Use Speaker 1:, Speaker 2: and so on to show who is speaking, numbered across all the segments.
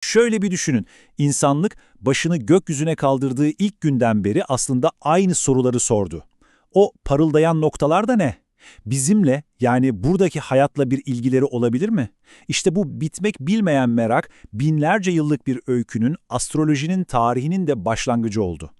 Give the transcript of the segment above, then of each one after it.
Speaker 1: Şöyle bir düşünün, insanlık başını gökyüzüne kaldırdığı ilk günden beri aslında aynı soruları sordu. O parıldayan noktalar da ne? Bizimle yani buradaki hayatla bir ilgileri olabilir mi? İşte bu bitmek bilmeyen merak binlerce yıllık bir öykünün, astrolojinin tarihinin de başlangıcı oldu.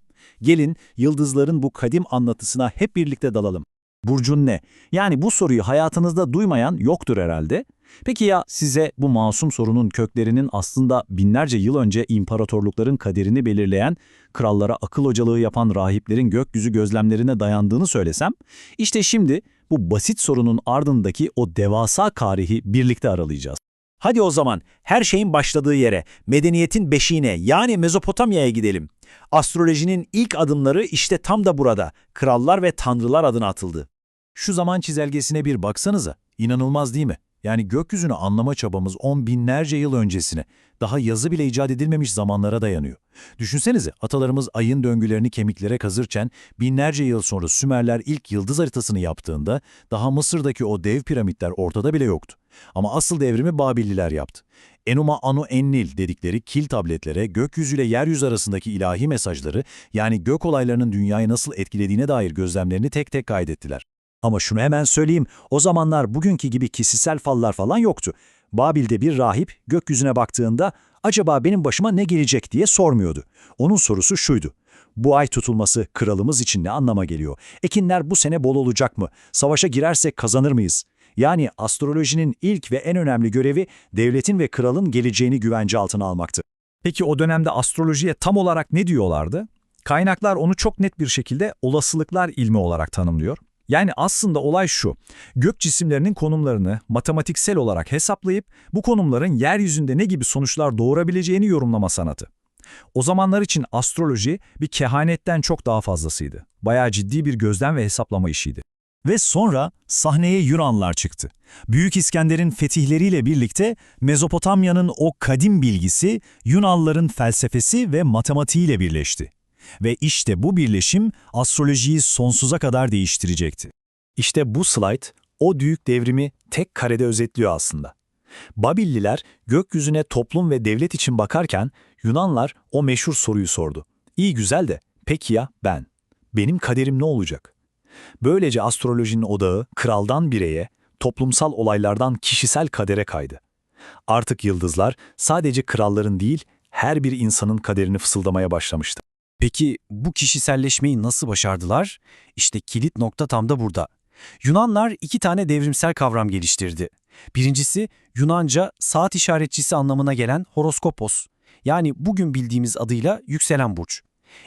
Speaker 1: Gelin yıldızların bu kadim anlatısına hep birlikte dalalım. Burcun ne? Yani bu soruyu hayatınızda duymayan yoktur herhalde. Peki ya size bu masum sorunun köklerinin aslında binlerce yıl önce imparatorlukların kaderini belirleyen, krallara akıl hocalığı yapan rahiplerin gökyüzü gözlemlerine dayandığını söylesem? İşte şimdi bu basit sorunun ardındaki o devasa tarihi birlikte aralayacağız. Hadi o zaman her şeyin başladığı yere, medeniyetin beşiğine yani Mezopotamya'ya gidelim. Astrolojinin ilk adımları işte tam da burada, krallar ve tanrılar adına atıldı. Şu zaman çizelgesine bir baksanıza, inanılmaz değil mi? Yani gökyüzünü anlama çabamız on binlerce yıl öncesine, daha yazı bile icat edilmemiş zamanlara dayanıyor. Düşünsenize atalarımız ayın döngülerini kemiklere kazırken binlerce yıl sonra Sümerler ilk yıldız haritasını yaptığında daha Mısır'daki o dev piramitler ortada bile yoktu. Ama asıl devrimi Babilliler yaptı. Enuma Anu Ennil dedikleri kil tabletlere gökyüzüyle yeryüzü arasındaki ilahi mesajları yani gök olaylarının dünyayı nasıl etkilediğine dair gözlemlerini tek tek kaydettiler. Ama şunu hemen söyleyeyim, o zamanlar bugünkü gibi kişisel fallar falan yoktu. Babil'de bir rahip gökyüzüne baktığında acaba benim başıma ne gelecek diye sormuyordu. Onun sorusu şuydu. Bu ay tutulması kralımız için ne anlama geliyor? Ekinler bu sene bol olacak mı? Savaşa girersek kazanır mıyız? Yani astrolojinin ilk ve en önemli görevi devletin ve kralın geleceğini güvence altına almaktı.
Speaker 2: Peki o dönemde astrolojiye tam olarak ne diyorlardı? Kaynaklar onu çok net bir şekilde olasılıklar ilmi olarak tanımlıyor. Yani aslında olay şu, gök cisimlerinin konumlarını matematiksel olarak hesaplayıp bu konumların yeryüzünde ne gibi sonuçlar doğurabileceğini yorumlama sanatı. O zamanlar için astroloji bir kehanetten çok daha fazlasıydı. Bayağı ciddi bir gözlem ve hesaplama işiydi. Ve sonra sahneye Yunanlar çıktı. Büyük İskender'in fetihleriyle birlikte Mezopotamya'nın o kadim bilgisi Yunanlıların felsefesi ve matematiğiyle birleşti. Ve işte bu birleşim astrolojiyi sonsuza kadar değiştirecekti. İşte bu slide o büyük devrimi tek karede özetliyor aslında. Babilliler gökyüzüne toplum ve devlet için bakarken Yunanlar o meşhur soruyu sordu. İyi güzel de peki ya ben? Benim kaderim ne olacak? Böylece astrolojinin odağı kraldan bireye, toplumsal olaylardan kişisel kadere kaydı. Artık yıldızlar sadece kralların değil, her bir insanın kaderini fısıldamaya başlamıştı. Peki bu kişiselleşmeyi nasıl başardılar? İşte kilit nokta tam da burada. Yunanlar iki tane devrimsel kavram geliştirdi. Birincisi Yunanca saat işaretçisi anlamına gelen horoskopos. Yani bugün bildiğimiz adıyla yükselen burç.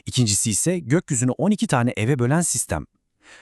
Speaker 2: İkincisi ise gökyüzünü 12 tane eve bölen sistem.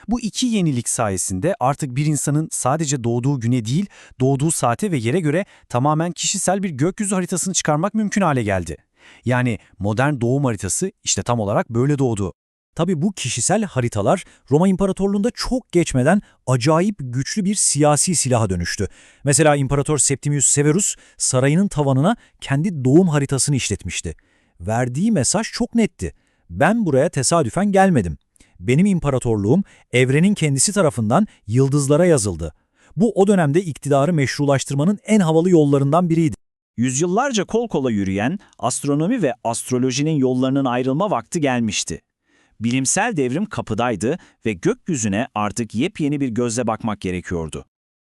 Speaker 2: Bu iki yenilik sayesinde artık bir insanın sadece doğduğu güne değil, doğduğu saate ve yere göre tamamen kişisel bir gökyüzü haritasını çıkarmak mümkün hale geldi. Yani modern doğum haritası işte tam olarak böyle doğdu. Tabi bu kişisel haritalar Roma İmparatorluğu'nda çok geçmeden acayip güçlü bir siyasi silaha dönüştü. Mesela İmparator Septimius Severus sarayının tavanına kendi doğum haritasını işletmişti. Verdiği mesaj çok netti. Ben buraya tesadüfen gelmedim. Benim imparatorluğum evrenin kendisi tarafından yıldızlara yazıldı. Bu o dönemde iktidarı meşrulaştırmanın en havalı yollarından biriydi.
Speaker 1: Yüzyıllarca kol kola yürüyen astronomi ve astrolojinin yollarının ayrılma vakti gelmişti. Bilimsel devrim kapıdaydı ve gökyüzüne artık yepyeni bir gözle bakmak gerekiyordu.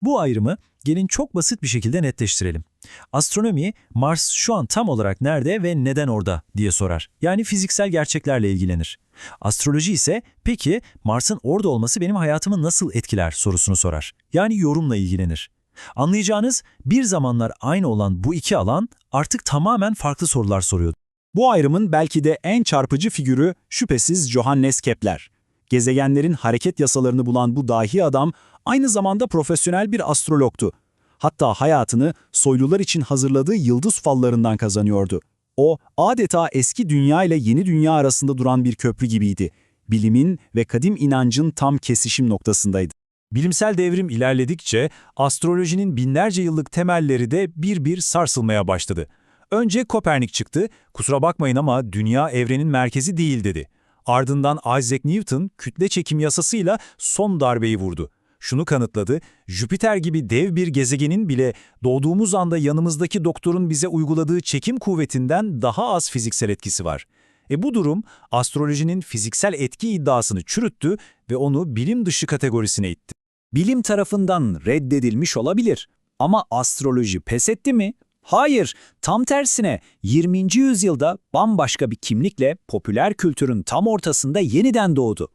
Speaker 2: Bu ayrımı gelin çok basit bir şekilde netleştirelim. Astronomi, Mars şu an tam olarak nerede ve neden orada diye sorar. Yani fiziksel gerçeklerle ilgilenir. Astroloji ise peki Mars'ın orada olması benim hayatımı nasıl etkiler sorusunu sorar. Yani yorumla ilgilenir. Anlayacağınız bir zamanlar aynı olan bu iki alan artık tamamen farklı sorular soruyor.
Speaker 1: Bu ayrımın belki de en çarpıcı figürü şüphesiz Johannes Kepler. Gezegenlerin hareket yasalarını bulan bu dahi adam aynı zamanda profesyonel bir astrologtu. Hatta hayatını soylular için hazırladığı yıldız fallarından kazanıyordu. O adeta eski dünya ile yeni dünya arasında duran bir köprü gibiydi. Bilimin ve kadim inancın tam kesişim noktasındaydı.
Speaker 2: Bilimsel devrim ilerledikçe astrolojinin binlerce yıllık temelleri de bir bir sarsılmaya başladı. Önce Kopernik çıktı, kusura bakmayın ama dünya evrenin merkezi değil dedi. Ardından Isaac Newton kütle çekim yasasıyla son darbeyi vurdu.
Speaker 1: şunu kanıtladı, Jüpiter gibi dev bir gezegenin bile doğduğumuz anda yanımızdaki doktorun bize uyguladığı çekim kuvvetinden daha az fiziksel etkisi var. E bu durum astrolojinin fiziksel etki iddiasını çürüttü ve onu bilim dışı kategorisine itti.
Speaker 3: Bilim tarafından reddedilmiş olabilir ama astroloji pes etti mi? Hayır, tam tersine 20. yüzyılda bambaşka bir kimlikle popüler kültürün tam ortasında yeniden doğdu.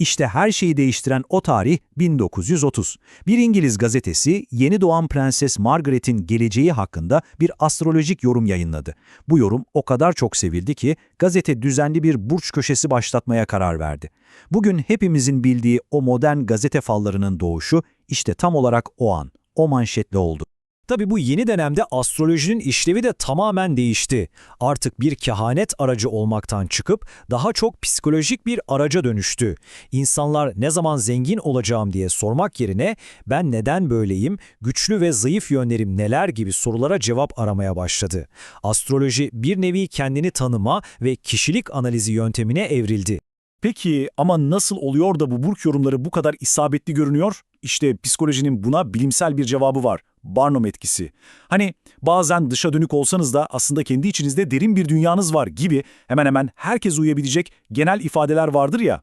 Speaker 4: İşte her şeyi değiştiren o tarih 1930. Bir İngiliz gazetesi yeni doğan Prenses Margaret'in geleceği hakkında bir astrolojik yorum yayınladı. Bu yorum o kadar çok sevildi ki gazete düzenli bir burç köşesi başlatmaya karar verdi. Bugün hepimizin bildiği o modern gazete fallarının doğuşu işte tam olarak o an, o manşetle oldu.
Speaker 2: Tabi bu yeni dönemde astrolojinin işlevi de tamamen değişti. Artık bir kehanet aracı olmaktan çıkıp daha çok psikolojik bir araca dönüştü. İnsanlar ne zaman zengin olacağım diye sormak yerine ben neden böyleyim, güçlü ve zayıf yönlerim neler gibi sorulara cevap aramaya başladı. Astroloji bir nevi kendini tanıma ve kişilik analizi yöntemine evrildi.
Speaker 1: Peki ama nasıl oluyor da bu burç yorumları bu kadar isabetli görünüyor? İşte psikolojinin buna bilimsel bir cevabı var. Barnum etkisi. Hani bazen dışa dönük olsanız da aslında kendi içinizde derin bir dünyanız var gibi hemen hemen herkes uyabilecek genel ifadeler vardır ya.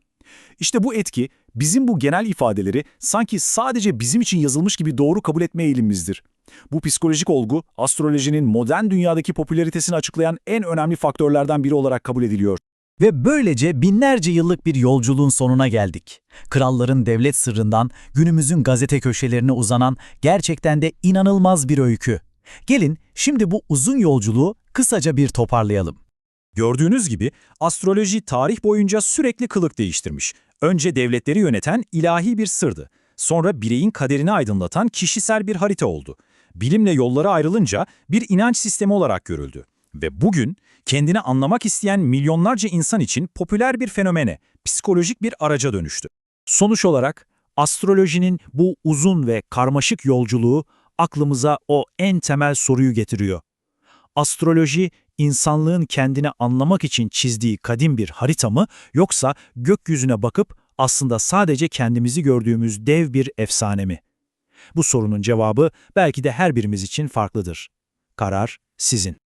Speaker 1: İşte bu etki bizim bu genel ifadeleri sanki sadece bizim için yazılmış gibi doğru kabul etme eğilimimizdir. Bu psikolojik olgu astrolojinin modern dünyadaki popülaritesini açıklayan en önemli faktörlerden biri olarak kabul ediliyor.
Speaker 4: Ve böylece binlerce yıllık bir yolculuğun sonuna geldik. Kralların devlet sırrından günümüzün gazete köşelerine uzanan gerçekten de inanılmaz bir öykü. Gelin şimdi bu uzun yolculuğu kısaca bir toparlayalım.
Speaker 1: Gördüğünüz gibi astroloji tarih boyunca sürekli kılık değiştirmiş. Önce devletleri yöneten ilahi bir sırdı. Sonra bireyin kaderini aydınlatan kişisel bir harita oldu. Bilimle yolları ayrılınca bir inanç sistemi olarak görüldü. Ve bugün kendini anlamak isteyen milyonlarca insan için popüler bir fenomene, psikolojik bir araca dönüştü.
Speaker 4: Sonuç olarak astrolojinin bu uzun ve karmaşık yolculuğu aklımıza o en temel soruyu getiriyor. Astroloji, insanlığın kendini anlamak için çizdiği kadim bir harita mı yoksa gökyüzüne bakıp aslında sadece kendimizi gördüğümüz dev bir efsane mi? Bu sorunun cevabı belki de her birimiz için farklıdır. Karar sizin.